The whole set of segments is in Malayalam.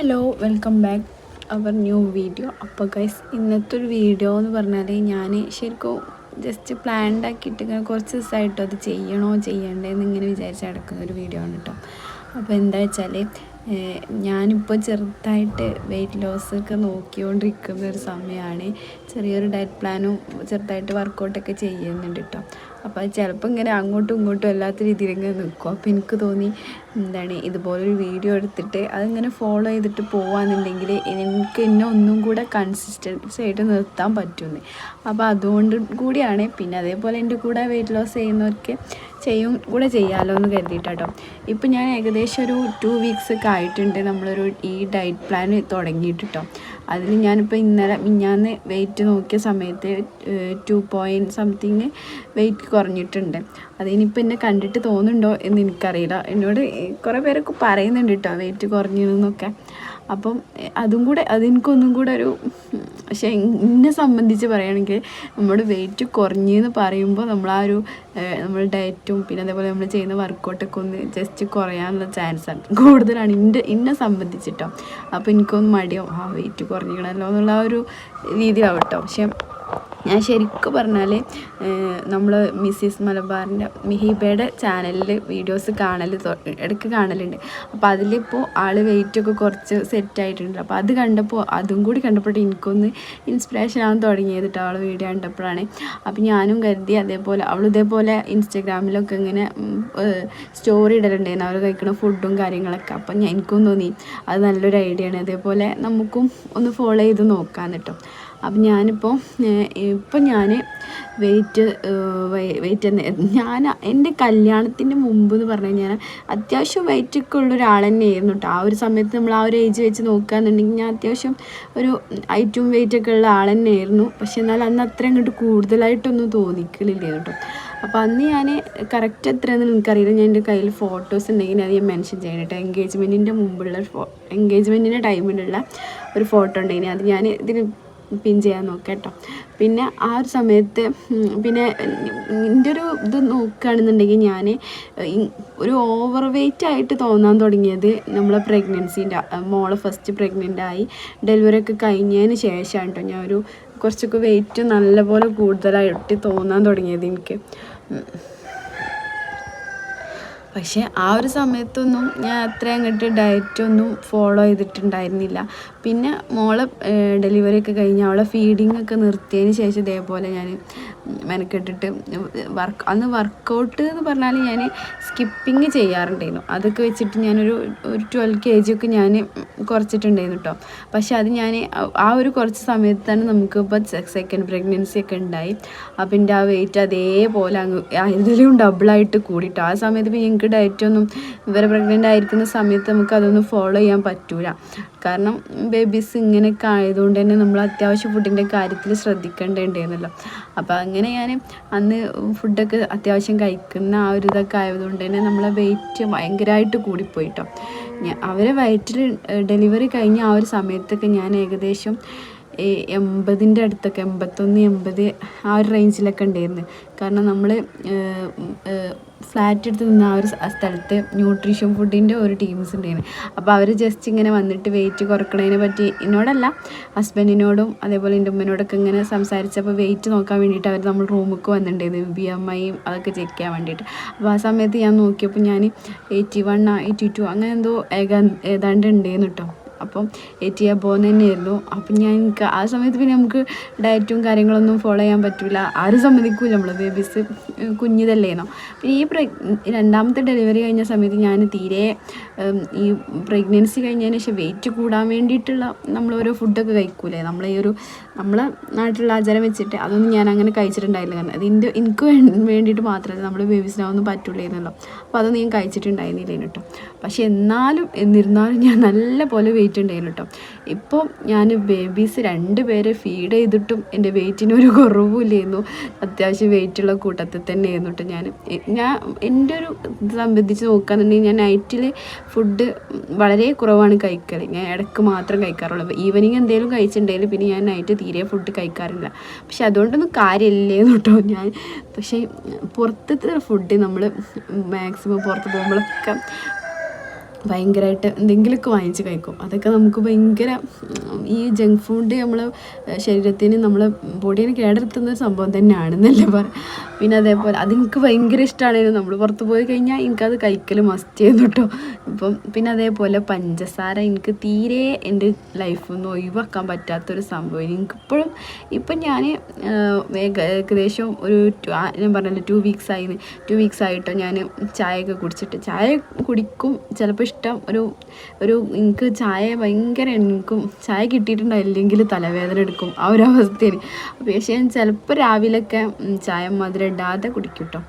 Hello welcome back our new video അപ്പോൾ ഗൈസ് ഇന്നത്തെ ഒരു വീഡിയോ എന്ന് പറഞ്ഞാൽ ഞാൻ ശരിക്കും ജസ്റ്റ് പ്ലാൻഡ് ആക്കിയിട്ട് ഇങ്ങനെ കുറച്ച് ദിവസമായിട്ടോ അത് ചെയ്യണോ ചെയ്യണ്ടേന്ന് ഇങ്ങനെ വിചാരിച്ച് നടക്കുന്ന ഒരു വീഡിയോ ആണ് കേട്ടോ അപ്പോൾ എന്താ വെച്ചാൽ ഞാനിപ്പോൾ ചെറുതായിട്ട് വെയിറ്റ് ലോസ് ഒക്കെ നോക്കിക്കൊണ്ടിരിക്കുന്ന ഒരു സമയമാണ് ചെറിയൊരു ഡയറ്റ് പ്ലാനും ചെറുതായിട്ട് വർക്കൗട്ടൊക്കെ ചെയ്യുന്നുണ്ട് കേട്ടോ അപ്പോൾ ചിലപ്പോൾ ഇങ്ങനെ അങ്ങോട്ടും ഇങ്ങോട്ടും അല്ലാത്ത രീതിയിൽ ഇങ്ങനെ നിൽക്കും. അപ്പോൾ എനിക്ക് തോന്നി എന്താണ് ഇതുപോലൊരു വീഡിയോ എടുത്തിട്ട് അതിങ്ങനെ ഫോളോ ചെയ്തിട്ട് പോവാന്നുണ്ടെങ്കിൽ എനിക്ക് എന്നെ ഒന്നും കൂടെ കൺസിസ്റ്റൻസി ആയിട്ട് നിർത്താൻ പറ്റുമെന്ന്. അപ്പോൾ അതുകൊണ്ട് കൂടിയാണ്. പിന്നെ അതേപോലെ എന്റെ കൂടെ വെയിറ്റ് ലോസ് ചെയ്യുന്നവർക്ക് ചെയ്യും കൂടെ ചെയ്യാമല്ലോ എന്ന് കരുതിയിട്ടാട്ടോ. ഇപ്പം ഞാൻ ഏകദേശം ഒരു ടു വീക്സ് ഒക്കെ ആയിട്ടുണ്ട്. നമ്മളൊരു ഈ ഡയറ്റ് പ്ലാൻ തുടങ്ങിയിട്ടോ അതിൽ ഞാനിപ്പോൾ ഇന്നലെ മിഞ്ഞാന്ന് വെയിറ്റ് നോക്കിയ സമയത്ത് ടു പോയിന്റ് സംതിങ് വെയിറ്റ് കുറഞ്ഞിട്ടുണ്ട്. അതിനിപ്പോൾ എന്നെ കണ്ടിട്ട് തോന്നുന്നുണ്ടോ എന്ന് എനിക്കറിയില്ല. എന്നോട് കുറേ പേരൊക്കെ പറയുന്നുണ്ട് കേട്ടോ വെയിറ്റ് കുറഞ്ഞിരുന്നൊക്കെ. അപ്പം അതും കൂടെ അതെനിക്കൊന്നും കൂടെ ഒരു പക്ഷേ എന്നെ സംബന്ധിച്ച് പറയുകയാണെങ്കിൽ നമ്മുടെ വെയിറ്റ് കുറഞ്ഞെന്ന് പറയുമ്പോൾ നമ്മൾ ആ ഒരു നമ്മൾ ഡയറ്റും പിന്നെ അതേപോലെ നമ്മൾ ചെയ്യുന്ന വർക്കൗട്ടൊക്കെ ഒന്ന് ജസ്റ്റ് കുറയാനുള്ള ചാൻസാണ് കൂടുതലാണ് എന്റെ എന്നെ സംബന്ധിച്ചിട്ടോ. അപ്പോൾ എനിക്കൊന്ന് മടിയോ ആ വെയിറ്റ് കുറഞ്ഞിക്കണമല്ലോ എന്നുള്ള ആ ഒരു രീതിയാവട്ടോ. പക്ഷേ ഞാൻ ശരിക്കും പറഞ്ഞാൽ നമ്മൾ മിസ്സിസ് മലബാറിന്റെ മിഹിബയുടെ ചാനലിൽ വീഡിയോസ് കാണൽ ഇടയ്ക്ക് കാണലുണ്ട്. അപ്പോൾ അതിലിപ്പോൾ ആൾ വെയിറ്റൊക്കെ കുറച്ച് സെറ്റായിട്ടുണ്ട് അപ്പോൾ അത് കണ്ടപ്പോൾ അതും കൂടി കണ്ടപ്പോൾ എനിക്കൊന്ന് ഇൻസ്പിറേഷൻ ആവാൻ തുടങ്ങിയത് കേട്ടോ അവൾ വീഡിയോ കണ്ടപ്പോഴാണ്. അപ്പോൾ ഞാനും കരുതി അതേപോലെ അവൾ ഇതേപോലെ ഇൻസ്റ്റാഗ്രാമിലൊക്കെ ഇങ്ങനെ സ്റ്റോറി ഇടലുണ്ടായിരുന്നു. അവർ കഴിക്കുന്ന ഫുഡും കാര്യങ്ങളൊക്കെ. അപ്പം എനിക്കും തോന്നി അത് നല്ലൊരു ഐഡിയ ആണ്. അതേപോലെ നമുക്കും ഒന്ന് ഫോളോ ചെയ്ത് നോക്കാം കേട്ടോ അപ്പം ഞാനിപ്പോൾ ഇപ്പം ഞാൻ വെയിറ്റ് വെയിറ്റ് ഞാൻ എന്റെ കല്യാണത്തിന് മുമ്പ് എന്ന് പറഞ്ഞു കഴിഞ്ഞാൽ അത്യാവശ്യം വെയിറ്റൊക്കെ ഉള്ള ഒരാൾ തന്നെയായിരുന്നു കേട്ടോ. ആ ഒരു സമയത്ത് നമ്മൾ ആ ഒരു ഏജ് വെച്ച് നോക്കുകയെന്നുണ്ടെങ്കിൽ ഞാൻ അത്യാവശ്യം ഒരു ഐറ്റും വെയിറ്റൊക്കെ ഉള്ള ആൾ തന്നെയായിരുന്നു. പക്ഷെ എന്നാൽ അന്ന് അത്ര അങ്ങോട്ട് കൂടുതലായിട്ടൊന്നും തോന്നിക്കലില്ല കേട്ടോ. അപ്പോൾ അന്ന് ഞാൻ കറക്റ്റ് എത്രയെന്ന് എനിക്കറിയില്ല ഞാൻ എന്റെ കയ്യിൽ ഫോട്ടോസ് ഉണ്ടെങ്കിൽ അത് ഞാൻ മെൻഷൻ ചെയ്യണം കേട്ടോ. എൻഗേജ്മെന്റിന്റെ മുമ്പുള്ള ഫോ എൻഗേജ്മെന്റിന്റെ ടൈമിലുള്ള ഒരു ഫോട്ടോ ഉണ്ടെങ്കിൽ അത് ഞാൻ ഇതിന് പിൻ ചെയ്യാൻ നോക്കുക കേട്ടോ. പിന്നെ ആ ഒരു സമയത്ത് പിന്നെ എന്റെ ഒരു ഇത് നോക്കുകയാണെന്നുണ്ടെങ്കിൽ ഞാൻ ഒരു ഓവർ വെയിറ്റ് ആയിട്ട് തോന്നാൻ തുടങ്ങിയത് നമ്മളെ പ്രഗ്നൻസിന്റെ മോളെ ഫസ്റ്റ് പ്രഗ്നന്റ് ആയി ഡെലിവറി ഒക്കെ കഴിഞ്ഞതിന് ശേഷമാണ് കേട്ടോ ഞാൻ ഒരു കുറച്ചൊക്കെ വെയിറ്റ് നല്ലപോലെ കൂടുതലായിട്ട് തോന്നാൻ തുടങ്ങിയത് എനിക്ക്. പക്ഷേ ആ ഒരു സമയത്തൊന്നും ഞാൻ അത്ര അങ്ങോട്ട് ഡയറ്റൊന്നും ഫോളോ ചെയ്തിട്ടുണ്ടായിരുന്നില്ല. പിന്നെ മോളെ ഡെലിവറി ഒക്കെ കഴിഞ്ഞ് അവളെ ഫീഡിങ് ഒക്കെ നിർത്തിയതിന് ശേഷം ഇതേപോലെ ഞാൻ മെനക്കെട്ടിട്ട് വർക്ക് അന്ന് വർക്കൗട്ട് എന്ന് പറഞ്ഞാൽ ഞാൻ സ്കിപ്പിങ് ചെയ്യാറുണ്ടായിരുന്നു. അതൊക്കെ വെച്ചിട്ട് ഞാനൊരു ഒരു ട്വൽവ് കെ ജി ഒക്കെ ഞാൻ കുറച്ചിട്ടുണ്ടായിരുന്നു കേട്ടോ പക്ഷെ അത് ഞാൻ ആ ഒരു കുറച്ച് സമയത്താണ് നമുക്കിപ്പോൾ സെക്കൻഡ് പ്രഗ്നൻസി ഒക്കെ ഉണ്ടായി. അപ്പം എന്റെ ആ വെയിറ്റ് അതേപോലെ അങ്ങ് ഇതിലും ഡബിളായിട്ട് കൂടിയിട്ട് ആ സമയത്ത് ഇപ്പോൾ ഞങ്ങൾക്ക് ഡയറ്റൊന്നും ഇവരെ പ്രഗ്നന്റ് ആയിരിക്കുന്ന സമയത്ത് നമുക്ക് അതൊന്നും ഫോളോ ചെയ്യാൻ പറ്റൂല. കാരണം ബേബീസ് ഇങ്ങനെയൊക്കെ ആയതുകൊണ്ട് തന്നെ നമ്മൾ അത്യാവശ്യം ഫുഡിന്റെ കാര്യത്തിൽ ശ്രദ്ധിക്കേണ്ടതുണ്ടായിരുന്നല്ലോ അപ്പോൾ അങ്ങനെ ഞാൻ അന്ന് ഫുഡൊക്കെ അത്യാവശ്യം കഴിക്കുന്ന ആ ഒരു ഇതൊക്കെ ആയതുകൊണ്ട് തന്നെ നമ്മളെ വെയിറ്റ് ഭയങ്കരമായിട്ട് കൂടിപ്പോയിട്ടോ അവരെ വയറ്റിൽ ഡെലിവറി കഴിഞ്ഞ ആ ഒരു സമയത്തൊക്കെ ഞാൻ ഏകദേശം എൺപതിന്റെ അടുത്തൊക്കെ എൺപത്തൊന്ന് എൺപത് ആ ഒരു റേഞ്ചിലൊക്കെ ഉണ്ടായിരുന്നു. കാരണം നമ്മൾ ഫ്ലാറ്റ് എടുത്ത് നിന്ന ആ ഒരു സ്ഥലത്ത് ന്യൂട്രീഷൻ ഫുഡിന്റെ ഒരു ടീംസ് ഉണ്ടായിരുന്നു. അപ്പോൾ അവർ ജസ്റ്റ് ഇങ്ങനെ വന്നിട്ട് വെയിറ്റ് കുറക്കണതിനെ പറ്റി എന്നോടല്ല ഹസ്ബൻഡിനോടും അതേപോലെ എന്റെ ഉമ്മനോടൊക്കെ ഇങ്ങനെ സംസാരിച്ചപ്പോൾ വെയിറ്റ് നോക്കാൻ വേണ്ടിയിട്ട് അവർ നമ്മൾ റൂമിലേക്ക് വന്നിട്ടുണ്ടായിരുന്നു. ബി എം ഐയും അതൊക്കെ ചെക്ക് ചെയ്യാൻ വേണ്ടിയിട്ട്. അപ്പോൾ ആ സമയത്ത് ഞാൻ നോക്കിയപ്പോൾ ഞാൻ എയ്റ്റി വൺ എയ്റ്റി ടു അങ്ങനെ എന്തോ ഏതാണ്ട് ഉണ്ടായിരുന്നു കേട്ടോ അപ്പം എയ്റ്റി പോകുന്ന തന്നെയായിരുന്നു അപ്പം ഞാൻ എനിക്ക് ആ സമയത്ത് പിന്നെ നമുക്ക് ഡയറ്റും കാര്യങ്ങളൊന്നും ഫോളോ ചെയ്യാൻ പറ്റില്ല ആരും സമ്മതിക്കില്ല നമ്മൾ ബേബീസ് കുഞ്ഞിതല്ലേനോ പിന്നെ ഈ പ്രെ രണ്ടാമത്തെ ഡെലിവറി കഴിഞ്ഞ സമയത്ത് ഞാൻ തീരെ ഈ പ്രഗ്നൻസി കഴിഞ്ഞതിന് ശേഷം വെയിറ്റ് കൂടാൻ വേണ്ടിയിട്ടുള്ള നമ്മൾ ഓരോ ഫുഡൊക്കെ കഴിക്കൂലേ. നമ്മൾ ഈ ഒരു നമ്മളെ നാട്ടിലുള്ള ആചാരം വെച്ചിട്ട് അതൊന്നും ഞാൻ അങ്ങനെ കഴിച്ചിട്ടുണ്ടായില്ല. കാരണം അതിന്റെ എനിക്ക് വേണ്ടിയിട്ട് മാത്രമല്ല നമ്മൾ ബേബീസിനാവൊന്നും പറ്റുള്ളായിരുന്നല്ലോ അപ്പോൾ അതൊന്നും ഞാൻ കഴിച്ചിട്ടുണ്ടായിരുന്നില്ല കേട്ടോ പക്ഷെ എന്നാലും എന്നിരുന്നാലും ഞാൻ നല്ല പോലെ വെയിറ്റ് ഉണ്ടായിരുന്നു കേട്ടോ ഇപ്പോൾ ഞാൻ ബേബീസ് രണ്ട് പേരെ ഫീഡ് ചെയ്തിട്ടും എന്റെ വെയിറ്റിന് ഒരു കുറവുമില്ലായിരുന്നു. അത്യാവശ്യം വെയിറ്റുള്ള കൂട്ടത്തിൽ തന്നെ ആയിരുന്നു കേട്ടോ ഞാൻ ഞാൻ എന്റെ ഒരു ഇത് സംബന്ധിച്ച് നോക്കുകയാണെന്നുണ്ടെങ്കിൽ ഞാൻ നൈറ്റിൽ ഫുഡ് വളരെ കുറവാണ് കഴിക്കൽ ഞാൻ ഇടയ്ക്ക് മാത്രം കഴിക്കാറുള്ളൂ. ഈവനിങ് എന്തെങ്കിലും കഴിച്ചിട്ടുണ്ടെങ്കിൽ പിന്നെ ഞാൻ നൈറ്റ് തീരെ ഫുഡ് കഴിക്കാറില്ല. പക്ഷെ അതുകൊണ്ടൊന്നും കാര്യമില്ലേന്ന് കേട്ടോ ഞാൻ. പക്ഷേ പുറത്തത്തെ ഫുഡ് നമ്മൾ മാക്സിമം പുറത്ത് പോകുമ്പോഴൊക്കെ ഭയങ്കരമായിട്ട് എന്തെങ്കിലുമൊക്കെ വാങ്ങിച്ച് കഴിക്കും. അതൊക്കെ നമുക്ക് ഭയങ്കര ഈ ജങ്ക് ഫുഡ് നമ്മൾ ശരീരത്തിന് നമ്മളെ ബോഡീനെ കേടെടുത്തുന്ന ഒരു സംഭവം തന്നെയാണ് എന്നല്ലേ പിന്നെ അതേപോലെ അതെനിക്ക് ഭയങ്കര ഇഷ്ടമായിരുന്നു നമ്മൾ പുറത്ത് പോയി കഴിഞ്ഞാൽ എനിക്കത് കഴിക്കൽ മസ്റ്റ് ചെയ്യുന്നു കേട്ടോ ഇപ്പം പിന്നെ അതേപോലെ പഞ്ചസാര എനിക്ക് തീരെ എന്റെ ലൈഫിൽ നിന്ന് ഒഴിവാക്കാൻ പറ്റാത്തൊരു സംഭവം. എനിക്കിപ്പോഴും ഇപ്പം ഞാൻ ഏകദേശം ഒരു ഞാൻ പറഞ്ഞല്ലോ ടു വീക്സ് ആയി ടു വീക്സ് ആയിട്ടോ ഞാൻ ചായയൊക്കെ കുടിച്ചിട്ട് ചായ കുടിക്കും ചിലപ്പോൾ ഇഷ്ടം. ഒരു ഒരു എനിക്ക് ചായ ഭയങ്കര എനിക്കും ചായ കിട്ടിയിട്ടുണ്ടായില്ലെങ്കിൽ തലവേദന എടുക്കും. ആ ഒരു അവസ്ഥയിൽ. പക്ഷേ ഞാൻ ചിലപ്പോൾ രാവിലെയൊക്കെ ചായ മധുരം ഇടാതെ കുടിക്കും കേട്ടോ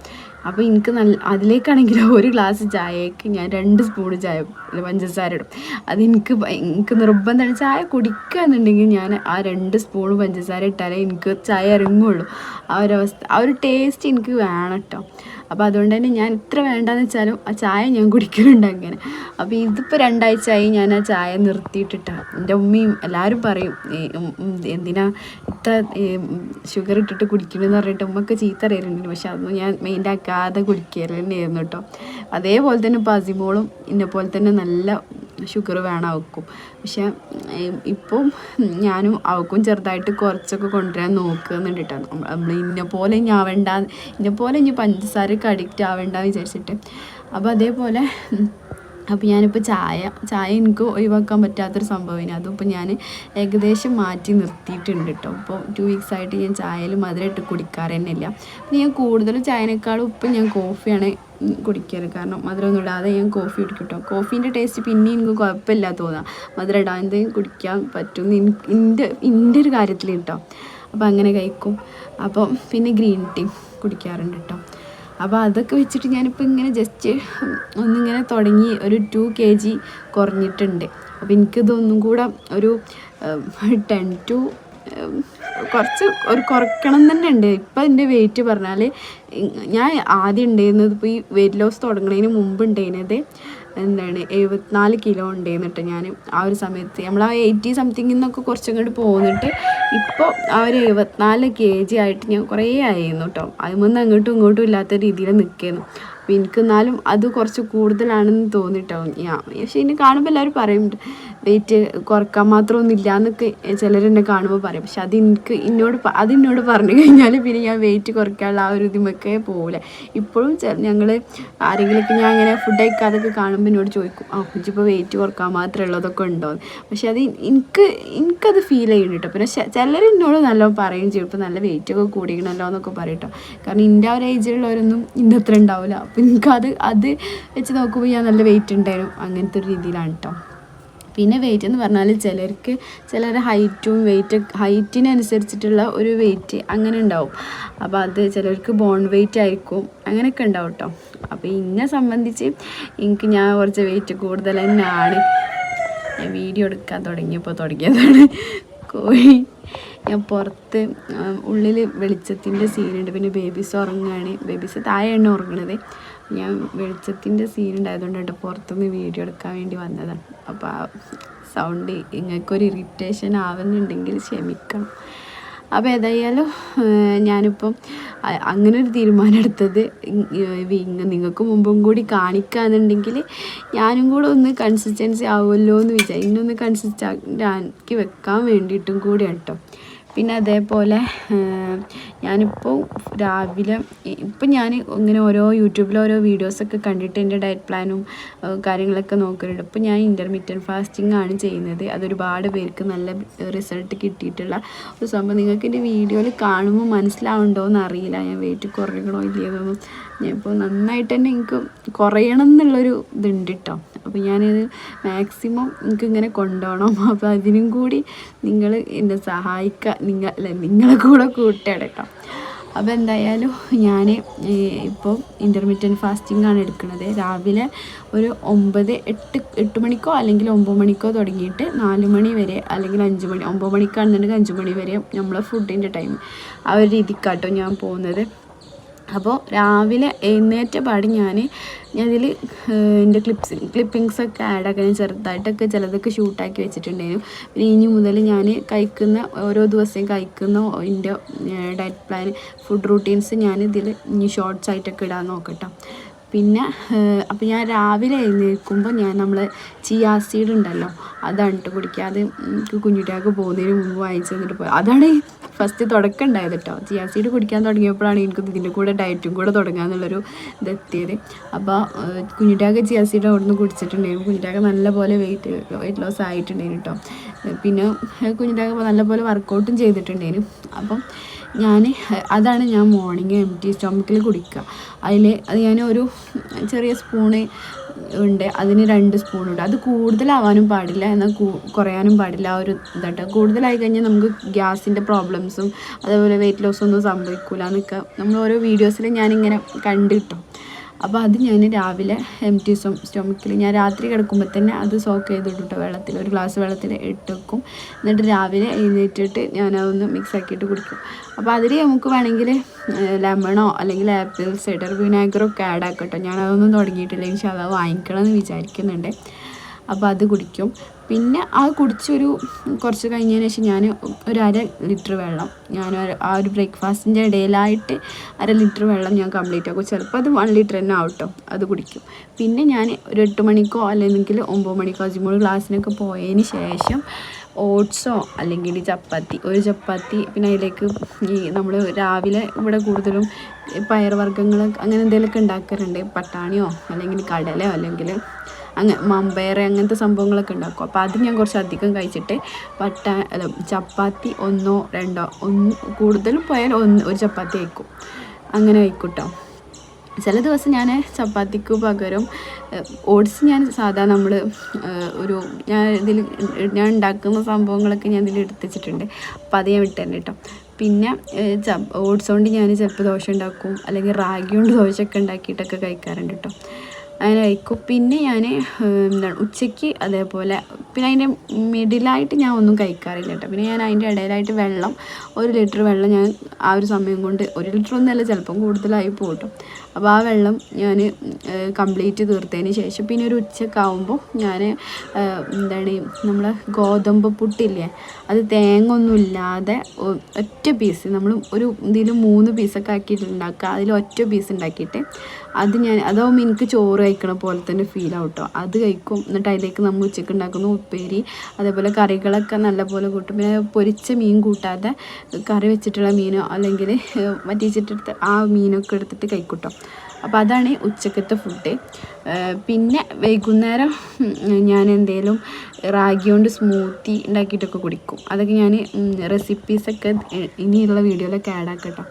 അപ്പോൾ എനിക്ക് നല്ല അതിലേക്കാണെങ്കിൽ ഒരു ഗ്ലാസ് ചായക്ക് ഞാൻ രണ്ട് സ്പൂൺ ചായ പഞ്ചസാര ഇടും. അതെനിക്ക് എനിക്ക് നിർബന്ധമാണ്. ചായ കുടിക്കുക എന്നുണ്ടെങ്കിൽ ഞാൻ ആ രണ്ട് സ്പൂൺ പഞ്ചസാര ഇട്ടാലേ എനിക്ക് ചായ ഇറങ്ങുള്ളൂ. ആ ഒരു അവസ്ഥ ആ ഒരു ടേസ്റ്റ് എനിക്ക് വേണം കേട്ടോ അപ്പോൾ അതുകൊണ്ട് തന്നെ ഞാൻ ഇത്ര വേണ്ടാന്ന് വെച്ചാലും ആ ചായ ഞാൻ കുടിക്കലുണ്ട് അങ്ങനെ. അപ്പോൾ ഇതിപ്പോൾ രണ്ടാഴ്ചയായി ഞാൻ ആ ചായ നിർത്തിയിട്ടിട്ടാണ് എന്റെ ഉമ്മയും എല്ലാവരും പറയും "ഏ, ഉം, ഉം, എന്തിനാ ഇത്ര ഷുഗർ ഇട്ടിട്ട് കുടിക്കണമെന്ന് പറഞ്ഞിട്ട് ഉമ്മക്ക് ചീത്ത അറിയലുണ്ട് പക്ഷെ അതൊന്നും ഞാൻ മെയിന്റെ ആക്കാതെ തന്നെയായിരുന്നു കേട്ടോ അതേപോലെ തന്നെ ഇപ്പോൾ അസിമോളും ഇന്നെപ്പോലെ പോലെ തന്നെ നല്ല ഷുഗർ വേണം അവക്കും. പക്ഷേ ഇപ്പം ഞാനും അവക്കും ചെറുതായിട്ട് കുറച്ചൊക്കെ കൊണ്ടുവരാൻ നോക്കുന്നുണ്ട് കേട്ടോ നമ്മൾ ഇന്നെ പോലെ ഇനി ആവണ്ട ഇന്നെ പോലെ ഇനി പഞ്ചസാരക്ക് അഡിക്റ്റ് ആവേണ്ട വിചാരിച്ചിട്ട്. അപ്പോൾ അതേപോലെ അപ്പോൾ ഞാനിപ്പോൾ ചായ ചായ എനിക്ക് ഒഴിവാക്കാൻ പറ്റാത്തൊരു സംഭവമാണ്. അതിപ്പോൾ ഞാൻ ഏകദേശം മാറ്റി നിർത്തിയിട്ടുണ്ട് കേട്ടോ ഇപ്പോൾ ടു വീക്സ് ആയിട്ട് ഞാൻ ചായയിൽ മധുരം ഇട്ട് കുടിക്കാറ് തന്നെ ഇല്ല. ഞാൻ കൂടുതലും ചായനേക്കാളും ഇപ്പം ഞാൻ കോഫിയാണ് കുടിക്കാറ് കാരണം മധുരമൊന്നും ഇടാതെ ഞാൻ കോഫി കുടിക്കും കേട്ടോ കോഫീന്റെ ടേസ്റ്റ് പിന്നെ എനിക്ക് കുഴപ്പമില്ല തോന്നാം. മധുരം ഇടാതെ കുടിക്കാൻ പറ്റും എന്റെ എന്റെ ഒരു കാര്യത്തിൽ കേട്ടോ അപ്പോൾ അങ്ങനെ കഴിക്കും. അപ്പോൾ പിന്നെ ഗ്രീൻ ടീ കുടിക്കാറുണ്ട് കേട്ടോ അപ്പോൾ അതൊക്കെ വെച്ചിട്ട് ഞാനിപ്പോൾ ഇങ്ങനെ ജസ്റ്റ് ഒന്നിങ്ങനെ തുടങ്ങി ഒരു ടു കെ ജി കുറഞ്ഞിട്ടുണ്ട്. അപ്പോൾ എനിക്കിതൊന്നും കൂടെ ഒരു ടെൻ ടു കുറച്ച് ഒരു കുറയ്ക്കണം തന്നെ ഉണ്ട്. ഇപ്പം എന്റെ വെയിറ്റ് പറഞ്ഞാൽ ഞാൻ ആദ്യം ഉണ്ടായിരുന്നത് ഇപ്പോൾ ഈ വെയിറ്റ് ലോസ് തുടങ്ങുന്നതിന് മുമ്പ് ഉണ്ടായിരുന്നത് എന്താണ് എഴുപത്തിനാല് കിലോ എന്നിട്ട് ഞാൻ ആ ഒരു സമയത്ത് നമ്മൾ ആ എയ്റ്റി സംതിങ്ങിൽ നിന്നൊക്കെ കുറച്ചും കൂടി പോന്നിട്ട് ഇപ്പോൾ ആ ഒരു എഴുപത്തിനാല് കെ ജി ആയിട്ട് ഞാൻ കുറേ ആയിരുന്നു കേട്ടോ അതിമൊന്നും അങ്ങോട്ടും ഇങ്ങോട്ടും ഇല്ലാത്ത രീതിയിൽ നിൽക്കുന്നു അപ്പോൾ എനിക്ക് എന്നാലും അത് കുറച്ച് കൂടുതലാണെന്ന് തോന്നിട്ടോ. ഞാൻ പക്ഷേ എന്നെ കാണുമ്പോൾ എല്ലാവരും പറയുന്നുണ്ട് വെയിറ്റ് കുറയ്ക്കാൻ മാത്രമൊന്നും ഇല്ല എന്നൊക്കെ ചിലരെന്നെ കാണുമ്പോൾ പറയും. പക്ഷെ അത് എനിക്ക് എന്നോട് അത് എന്നോട് പറഞ്ഞു കഴിഞ്ഞാൽ പിന്നെ ഞാൻ വെയിറ്റ് കുറയ്ക്കാനുള്ള ആ ഒരു ഇതിമൊക്കെ പോകില്ല ഇപ്പോഴും ഞങ്ങൾ ആരെങ്കിലുമൊക്കെ ഞാൻ അങ്ങനെ ഫുഡ് കഴിക്കാതൊക്കെ കാണുമ്പോൾ എന്നോട് ചോദിക്കും ആ ഇപ്പോൾ വെയിറ്റ് കുറയ്ക്കാൻ മാത്രമേ ഉള്ളതൊക്കെ ഉണ്ടോ? പക്ഷെ അത് എനിക്ക് എനിക്കത് ഫീൽ ചെയ്യുന്നു കേട്ടോ. പിന്നെ ചിലർ എന്നോട് നല്ലോണം പറയും ചെയ്യും ഇപ്പോൾ നല്ല വെയിറ്റ് ഒക്കെ കൂടിക്കണമല്ലോ എന്നൊക്കെ പറയും കേട്ടോ. കാരണം എന്റെ ആ ഒരു ഏജിലുള്ളവരൊന്നും ഇന്റെ അത്ര ഉണ്ടാവില്ല. അപ്പോൾ എനിക്കത് അത് വെച്ച് നോക്കുമ്പോൾ ഞാൻ നല്ല വെയിറ്റ് ഉണ്ടായിരുന്നു. അങ്ങനത്തെ ഒരു രീതിയിലാണ് കേട്ടോ. പിന്നെ വെയിറ്റ് എന്ന് പറഞ്ഞാൽ ചിലർക്ക് ചിലരുടെ ഹൈറ്റും വെയിറ്റ് ഹൈറ്റിനനുസരിച്ചിട്ടുള്ള ഒരു വെയിറ്റ് അങ്ങനെ ഉണ്ടാവും. അപ്പോൾ അത് ചിലർക്ക് ബോൺ വെയിറ്റ് ആയിരിക്കും. അങ്ങനെയൊക്കെ ഉണ്ടാവും കേട്ടോ അപ്പോൾ ഇന്നെ സംബന്ധിച്ച് എനിക്ക് ഞാൻ കുറച്ച് വെയിറ്റ് കൂടുതൽ തന്നെയാണ്. ഞാൻ വീഡിയോ എടുക്കാൻ തുടങ്ങിയപ്പോൾ തുടങ്ങിയതാണ്. കോഴി ഞാൻ പുറത്ത് ഉള്ളിൽ വെളിച്ചത്തിന്റെ സീനുണ്ട് പിന്നെ ബേബീസ് ഉറങ്ങുകയാണ് ബേബീസ് താഴെയാണ് ഉറങ്ങണത്. ഞാൻ വെളിച്ചത്തിന്റെ സീൻ ഉണ്ടായതുകൊണ്ട് കേട്ടോ പുറത്തുനിന്ന് വീഡിയോ എടുക്കാൻ വേണ്ടി വന്നതാണ്. അപ്പോൾ ആ സൗണ്ട് നിങ്ങൾക്കൊരു ഇറിറ്റേഷൻ ആവുന്നുണ്ടെങ്കിൽ ക്ഷമിക്കണം. അപ്പോൾ ഏതായാലും ഞാനിപ്പം അങ്ങനെ ഒരു തീരുമാനം എടുത്തത് നിങ്ങൾക്ക് മുമ്പും കൂടി കാണിക്കുകയെന്നുണ്ടെങ്കിൽ ഞാനും കൂടെ ഒന്ന് കൺസിസ്റ്റൻസി ആവുമല്ലോ എന്ന് വിചാരിച്ചു ഇന്നൊന്ന് കൺസിസ്റ്റന്റ് ആക്കി വെക്കാൻ വേണ്ടിയിട്ടും കൂടി കേട്ടോ പിന്നെ അതേപോലെ ഞാനിപ്പോൾ രാവിലെ ഇപ്പം ഞാൻ ഇങ്ങനെ ഓരോ യൂട്യൂബിൽ ഓരോ വീഡിയോസൊക്കെ കണ്ടിട്ട് എന്റെ ഡയറ്റ് പ്ലാനും കാര്യങ്ങളൊക്കെ നോക്കുന്നുണ്ട് ഇപ്പം ഞാൻ ഇന്റർമീഡിയറ്റ് ഫാസ്റ്റിംഗ് ആണ് ചെയ്യുന്നത്. അതൊരുപാട് പേർക്ക് നല്ല റിസൾട്ട് കിട്ടിയിട്ടുള്ള ഒരു സംഭവം. നിങ്ങൾക്ക് എന്റെ വീഡിയോയിൽ കാണുമ്പോൾ മനസ്സിലാവുണ്ടോ എന്ന് അറിയില്ല ഞാൻ വെയിറ്റ് കുറയണോ ഇല്ലയോ ഞാൻ ഇപ്പോൾ നന്നായിട്ട് തന്നെ എനിക്ക് കുറയണം എന്നുള്ളൊരു ഇതുണ്ട് കേട്ടോ അപ്പോൾ ഞാനിത് മാക്സിമം നിങ്ങൾക്ക് ഇങ്ങനെ കൊണ്ടുപോകണം അപ്പോൾ അതിനും കൂടി നിങ്ങൾ എന്നെ സഹായിക്കുക നിങ്ങൾ അല്ല നിങ്ങളെ കൂടെ കൂട്ടുകയാണ് കേട്ടോ അപ്പോൾ എന്തായാലും ഞാൻ ഇപ്പോൾ ഇന്റർമീഡിയറ്റ് ഫാസ്റ്റിംഗ് ആണ് എടുക്കുന്നത് രാവിലെ ഒരു ഒമ്പത് എട്ട് എട്ട് മണിക്കോ അല്ലെങ്കിൽ ഒമ്പത് മണിക്കോ തുടങ്ങിയിട്ട് നാല് മണി വരെ അല്ലെങ്കിൽ അഞ്ച് മണി ഒമ്പത് മണിക്കാണെന്നുണ്ടെങ്കിൽ അഞ്ച് മണി വരെ നമ്മളെ ഫുഡിന്റെ ടൈം ആ ഒരു രീതിക്കാട്ടോ ഞാൻ പോകുന്നത്. അപ്പോൾ രാവിലെ എഴുന്നേറ്റ പാടി ഞാൻ ഞാൻ ഇതിൽ എന്റെ ക്ലിപ്സ് ക്ലിപ്പിങ്സൊക്കെ ആഡ് ഞാൻ ചെറുതായിട്ടൊക്കെ ചിലതൊക്കെ ഷൂട്ടാക്കി വെച്ചിട്ടുണ്ടായിരുന്നു. പിന്നെ ഇനി മുതൽ ഞാൻ കഴിക്കുന്ന ഓരോ ദിവസവും കഴിക്കുന്ന എന്റെ ഡയറ്റ് പ്ലാൻ ഫുഡ് റൂട്ടീൻസ് ഞാൻ ഇതിൽ ഇനി ഷോർട്സ് ആയിട്ടൊക്കെ ഇടാൻ നോക്കട്ടോ. പിന്നെ അപ്പം ഞാൻ രാവിലെ എഴുന്നേൽക്കുമ്പോൾ ഞാൻ നമ്മൾ ചിയാ സീഡ് ഉണ്ടല്ലോ അതാണ് കേട്ടോ കുടിക്കുക അത് എനിക്ക് കുഞ്ഞുട്ടിയാൾക്ക് പോകുന്നതിന് മുമ്പ് വാങ്ങിച്ചു തന്നിട്ട് പോയി. അതാണ് ഫസ്റ്റ് തുടക്കം ഉണ്ടായത് കേട്ടോ ചിയാ സീഡ് കുടിക്കാൻ തുടങ്ങിയപ്പോഴാണ് എനിക്ക് ഇതിന്റെ കൂടെ ഡയറ്റും കൂടെ തുടങ്ങാമെന്നുള്ളൊരു ഇതെത്തിയത് അപ്പോൾ കുഞ്ഞുട്ടിയാൾക്ക് ചിയാ സീഡ് അവിടെ നിന്ന് കുടിച്ചിട്ടുണ്ടായിരുന്നു. കുഞ്ഞുട്ടിയാൾക്ക് നല്ലപോലെ വെയിറ്റ് വെയിറ്റ് ലോസ് ആയിട്ടുണ്ടായിരുന്നു കേട്ടോ പിന്നെ കുഞ്ഞിന്റെ നല്ലപോലെ വർക്കൗട്ടും ചെയ്തിട്ടുണ്ടായിരുന്നു. അപ്പം ഞാൻ അതാണ് ഞാൻ മോർണിംഗ് എം ടി സ്റ്റൊമക്കിൽ കുടിക്കുക അതിൽ അത് ഞാൻ ഒരു ചെറിയ സ്പൂണ് ഉണ്ട് അതിന് രണ്ട് സ്പൂണുണ്ട് അത് കൂടുതലാവാനും പാടില്ല എന്നാൽ കുറയാനും പാടില്ല ആ ഒരു ഇതായിട്ട് കൂടുതലായി കഴിഞ്ഞാൽ നമുക്ക് ഗ്യാസിന്റെ പ്രോബ്ലംസും അതേപോലെ വെയിറ്റ് ലോസും ഒന്നും സംഭവിക്കില്ല എന്നൊക്കെ നമ്മൾ ഓരോ വീഡിയോസിൽ ഞാനിങ്ങനെ കണ്ടിട്ടോ. അപ്പോൾ അത് ഞാൻ രാവിലെ എം ടി സ്റ്റൊ സ്റ്റൊമക്കിൽ ഞാൻ രാത്രി കിടക്കുമ്പോൾ തന്നെ അത് സോക്ക് ചെയ്തിട്ട് വെള്ളത്തിൽ ഒരു ഗ്ലാസ് വെള്ളത്തിൽ ഇട്ട് വെക്കും എന്നിട്ട് രാവിലെ എഴുന്നേറ്റിട്ട് ഞാൻ അതൊന്ന് മിക്സ് ആക്കിയിട്ട് കുടിക്കും. അപ്പോൾ അതിൽ നമുക്ക് വേണമെങ്കിൽ ലെമണോ അല്ലെങ്കിൽ ആപ്പിൾ സൈഡർ വിനാഗറോ ഒക്കെ ആഡ് ആക്കട്ടോ. ഞാൻ അതൊന്നും തുടങ്ങിയിട്ടില്ല. പക്ഷേ അത് വാങ്ങിക്കണം എന്ന് വിചാരിക്കുന്നുണ്ട്. അപ്പോൾ അത് കുടിക്കും. പിന്നെ ആ കുടിച്ചൊരു കുറച്ച് കഴിഞ്ഞതിന് ശേഷം ഞാൻ ഒരു അര ലിറ്റർ വെള്ളം ഞാൻ ആ ഒരു ബ്രേക്ക്ഫാസ്റ്റിന്റെ ഇടയിലായിട്ട് അര ലിറ്റർ വെള്ളം ഞാൻ കംപ്ലീറ്റ് ആക്കും. ചിലപ്പോൾ അത് വൺ ലിറ്റർ തന്നെ ആവട്ടോ അത് കുടിക്കും. പിന്നെ ഞാൻ ഒരു എട്ട് മണിക്കോ അല്ലെങ്കിൽ ഒമ്പത് മണിക്കോ അജിമോൾ ക്ലാസ്സിനൊക്കെ പോയതിന് ശേഷം ഓട്സോ അല്ലെങ്കിൽ ചപ്പാത്തി ഒരു ചപ്പാത്തി പിന്നെ അതിലേക്ക് ഈ നമ്മൾ രാവിലെ ഇവിടെ കൂടുതലും പയർവർഗങ്ങൾ അങ്ങനെ എന്തെങ്കിലുമൊക്കെ ഉണ്ടാക്കാറുണ്ട്. പട്ടാണിയോ അല്ലെങ്കിൽ കടലയോ അല്ലെങ്കിൽ അങ്ങനെ മമ്പയർ അങ്ങനത്തെ സംഭവങ്ങളൊക്കെ ഉണ്ടാക്കും. അപ്പോൾ അത് ഞാൻ കുറച്ച് അധികം കഴിച്ചിട്ട് പട്ട അല്ല ചപ്പാത്തി ഒന്നോ രണ്ടോ ഒന്ന് കൂടുതലും പോയാൽ ഒന്ന് ഒരു ചപ്പാത്തി കഴിക്കും. അങ്ങനെ കഴിക്കൂട്ടോ. കേട്ടോ ചില ദിവസം ഞാൻ ചപ്പാത്തിക്ക് പകരം ഓട്സ് ഞാൻ സാധാ നമ്മൾ ഒരു ഞാൻ ഇതിൽ ഞാൻ ഉണ്ടാക്കുന്ന സംഭവങ്ങളൊക്കെ ഞാൻ ഇതിൽ എടുത്തിട്ടുണ്ട് അപ്പം അത് ഞാൻ വിട്ടുതന്നെ കേട്ടോ പിന്നെ ഓട്സ് കൊണ്ട് ഞാൻ ചിലപ്പോൾ ദോശ ഉണ്ടാക്കും അല്ലെങ്കിൽ റാഗി കൊണ്ട് ദോശയൊക്കെ ഉണ്ടാക്കിയിട്ടൊക്കെ കഴിക്കാറുണ്ട് കേട്ടോ അങ്ങനെ വയ്ക്കും പിന്നെ ഞാൻ എന്താണ് ഉച്ചയ്ക്ക് അതേപോലെ പിന്നെ അതിന്റെ മിഡിലായിട്ട് ഞാൻ ഒന്നും കഴിക്കാറില്ല കേട്ടോ. പിന്നെ ഞാൻ അതിന്റെ ഇടയിലായിട്ട് വെള്ളം ഒരു ലിറ്റർ വെള്ളം ഞാൻ ആ ഒരു സമയം കൊണ്ട് ഒരു ലിറ്റർ ഒന്നല്ല ചിലപ്പം കൂടുതലായി പോട്ടും അപ്പോൾ ആ വെള്ളം ഞാൻ കംപ്ലീറ്റ് തീർത്തതിന് ശേഷം പിന്നെ ഒരു ഉച്ചക്കാവുമ്പോൾ ഞാൻ എന്താണ് നമ്മൾ ഗോതമ്പ് പുട്ടില്ലേ അത് തേങ്ങ ഒന്നും ഇല്ലാതെ ഒറ്റ പീസ് നമ്മൾ ഒരു ഇതിൽ മൂന്ന് പീസൊക്കെ ആക്കിയിട്ട് ഉണ്ടാക്കുക. അതിൽ ഒറ്റ പീസ് ഉണ്ടാക്കിയിട്ട് അത് ഞാൻ അതാവുമ്പോൾ എനിക്ക് ചോറ് കഴിക്കണ പോലെ തന്നെ ഫീൽ ആവും കേട്ടോ അത് കഴിക്കും. എന്നിട്ട് അതിലേക്ക് നമ്മൾ ഉച്ചയ്ക്ക് ഉണ്ടാക്കുന്ന ഉപ്പേരി അതേപോലെ കറികളൊക്കെ നല്ലപോലെ കൂട്ടും. പിന്നെ പൊരിച്ച മീൻ കൂട്ടാതെ കറി വെച്ചിട്ടുള്ള മീനോ അല്ലെങ്കിൽ വറ്റിച്ചിട്ടെടുത്ത് ആ മീനൊക്കെ എടുത്തിട്ട് കഴിക്കൂട്ടോ അപ്പോൾ അതാണ് ഉച്ചക്കത്തെ ഫുഡ് പിന്നെ വൈകുന്നേരം ഞാൻ എന്തേലും റാഗി കൊണ്ട് സ്മൂത്തി ഉണ്ടാക്കിയിട്ടൊക്കെ കുടിക്കും. അതൊക്കെ ഞാൻ റെസിപ്പീസൊക്കെ ഇനിയുള്ള വീഡിയോയിലൊക്കെ ആഡ് ആക്കട്ടോ.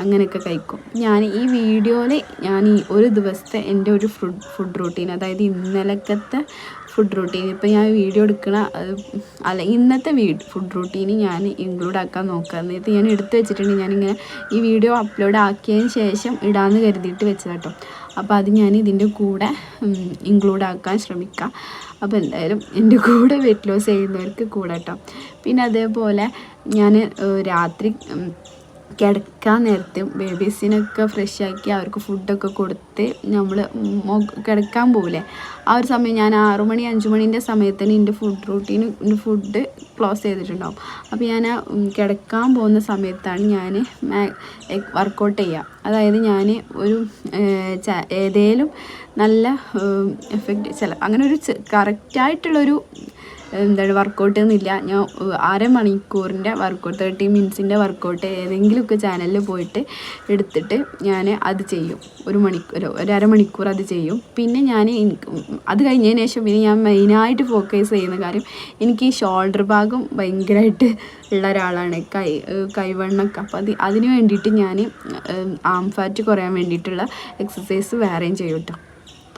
അങ്ങനെയൊക്കെ കഴിക്കും. ഞാൻ ഈ വീഡിയോയിൽ ഞാൻ ഈ ഒരു ദിവസത്തെ എന്റെ ഒരു ഫുഡ് ഫുഡ് റൂട്ടീൻ അതായത് ഇന്നലക്കത്തെ ഫുഡ് റൂട്ടീൻ ഇപ്പോൾ ഞാൻ വീഡിയോ എടുക്കണ അല്ല ഇന്നത്തെ വീ ഫുഡ് റൂട്ടീന് ഞാൻ ഇൻക്ലൂഡ് ആക്കാൻ നോക്കുക എന്നിട്ട് ഞാൻ എടുത്ത് വെച്ചിട്ടുണ്ട്. ഞാനിങ്ങനെ ഈ വീഡിയോ അപ്ലോഡ് ആക്കിയതിന് ശേഷം ഇടാമെന്ന് കരുതിയിട്ട് വെച്ചതാട്ടോ അപ്പോൾ അത് ഞാൻ ഇതിന്റെ കൂടെ ഇൻക്ലൂഡ് ആക്കാൻ ശ്രമിക്കാം. അപ്പോൾ എന്തായാലും എന്റെ കൂടെ വെയിറ്റ് ലോസ് ചെയ്യുന്നവർക്ക് കൂടെ കേട്ടോ പിന്നെ അതേപോലെ ഞാൻ രാത്രി കിടക്കാൻ നേരത്ത് ബേബീസിനൊക്കെ ഫ്രഷ് ആക്കി അവർക്ക് ഫുഡൊക്കെ കൊടുത്ത് നമ്മൾ കിടക്കാൻ പോകില്ലേ ആ ഒരു സമയം ഞാൻ ആറു മണി അഞ്ചു മണീന്റെ സമയത്തിന് എന്റെ ഫുഡ് റൂട്ടീൻ ഫുഡ് ക്ലോസ് ചെയ്തിട്ടുണ്ടാവും. അപ്പോൾ ഞാൻ കിടക്കാൻ പോകുന്ന സമയത്താണ് ഞാൻ വർക്കൗട്ട് ചെയ്യുക അതായത് ഞാൻ ഒരു ഏതേലും നല്ല എഫക്റ്റ് ചില അങ്ങനെ ഒരു കറക്റ്റായിട്ടുള്ളൊരു എന്താണ് വർക്കൗട്ട് എന്നില്ല ഞാൻ അരമണിക്കൂറിന്റെ വർക്കൗട്ട് തേർട്ടി മിനിറ്റ്സിന്റെ വർക്കൗട്ട് ഏതെങ്കിലുമൊക്കെ ചാനലിൽ പോയിട്ട് എടുത്തിട്ട് ഞാൻ അത് ചെയ്യും. ഒരു മണിക്കൂർ ഒരു അരമണിക്കൂർ അത് ചെയ്യും. പിന്നെ ഞാൻ അത് കഴിഞ്ഞതിന് ശേഷം പിന്നെ ഞാൻ മെയിനായിട്ട് ഫോക്കസ് ചെയ്യുന്ന കാര്യം എനിക്ക് ഈ ഷോൾഡർ ഭാഗം ഭയങ്കരമായിട്ട് ഉള്ള ഒരാളാണ്. കൈ കൈവണ്ണൊക്കെ. അപ്പോൾ അത് അതിന് വേണ്ടിയിട്ട് ഞാൻ ആം ഫാറ്റ് കുറയാൻ വേണ്ടിയിട്ടുള്ള എക്സസൈസ് വേറെയും ചെയ്യും കേട്ടോ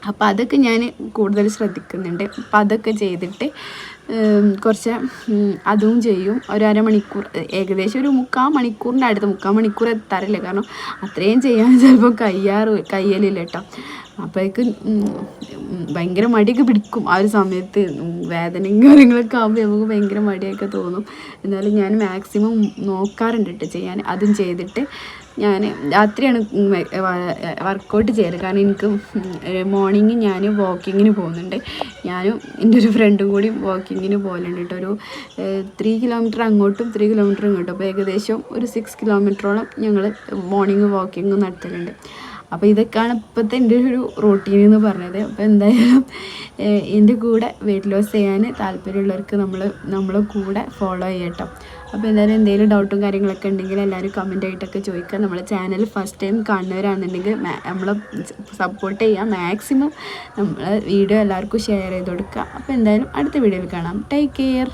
അപ്പോൾ അതൊക്കെ ഞാൻ കൂടുതൽ ശ്രദ്ധിക്കുന്നുണ്ട്. അപ്പോൾ അതൊക്കെ ചെയ്തിട്ട് കുറച്ച് അതും ചെയ്യും. ഒരു അരമണിക്കൂർ ഏകദേശം ഒരു മുക്കാൽ മണിക്കൂറിന്റെ അടുത്ത് മുക്കാൽ മണിക്കൂർ എത്താറില്ല. കാരണം അത്രയും ചെയ്യാൻ ചിലപ്പോൾ കയ്യാറ് കയ്യലില്ല കേട്ടോ. അപ്പോഴേക്ക് ഭയങ്കര മടിയൊക്കെ പിടിക്കും. ആ ഒരു സമയത്ത് വേദനയും കാര്യങ്ങളൊക്കെ ആകുമ്പോൾ നമുക്ക് ഭയങ്കര മടിയൊക്കെ തോന്നും. എന്നാലും ഞാൻ മാക്സിമം നോക്കാറുണ്ട് കേട്ടോ. ചെയ്യാൻ അതും ചെയ്തിട്ട് ഞാൻ രാത്രിയാണ് വർക്കൗട്ട് ചെയ്യൽ കാരണം എനിക്ക് മോർണിംഗ് ഞാൻ വാക്കിങ്ങിന് പോകുന്നുണ്ട്. ഞാനും എന്റെ ഒരു ഫ്രണ്ടും കൂടി വാക്കിങ്ങിന് പോകലുണ്ട് കേട്ടോ ഒരു ത്രീ കിലോമീറ്റർ അങ്ങോട്ടും ത്രീ കിലോമീറ്റർ ഇങ്ങോട്ടും. അപ്പോൾ ഏകദേശം ഒരു സിക്സ് കിലോമീറ്ററോളം ഞങ്ങൾ മോർണിംഗ് വാക്കിങ് നടത്തലുണ്ട്. അപ്പോൾ ഇതൊക്കെയാണ് ഇപ്പോഴത്തെ എന്റെ ഒരു റൂട്ടീൻ എന്ന് പറഞ്ഞത്. അപ്പോൾ എന്തായാലും എന്റെ കൂടെ വെയിറ്റ് ലോസ് ചെയ്യാൻ താല്പര്യമുള്ളവർക്ക് നമ്മൾ നമ്മളെ കൂടെ ഫോളോ ചെയ്യട്ടോ. അപ്പോൾ എന്തായാലും എന്തെങ്കിലും ഡൗട്ടും കാര്യങ്ങളൊക്കെ ഉണ്ടെങ്കിൽ എല്ലാവരും കമന്റ് ആയിട്ടൊക്കെ ചോദിക്കുക. നമ്മളെ ചാനൽ ഫസ്റ്റ് ടൈം കാണുന്നവരാണെന്നുണ്ടെങ്കിൽ നമ്മളെ സപ്പോർട്ട് ചെയ്യുക. മാക്സിമം നമ്മളെ വീഡിയോ എല്ലാവർക്കും ഷെയർ ചെയ്ത് കൊടുക്കുക. അപ്പോൾ എന്തായാലും അടുത്ത വീഡിയോയിൽ കാണാം. Take care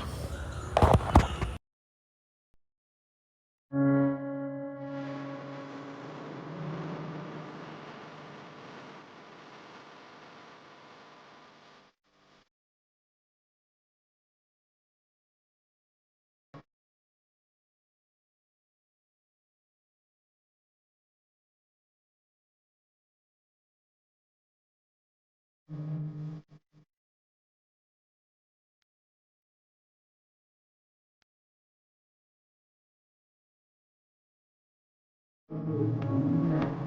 Thank mm -hmm. you.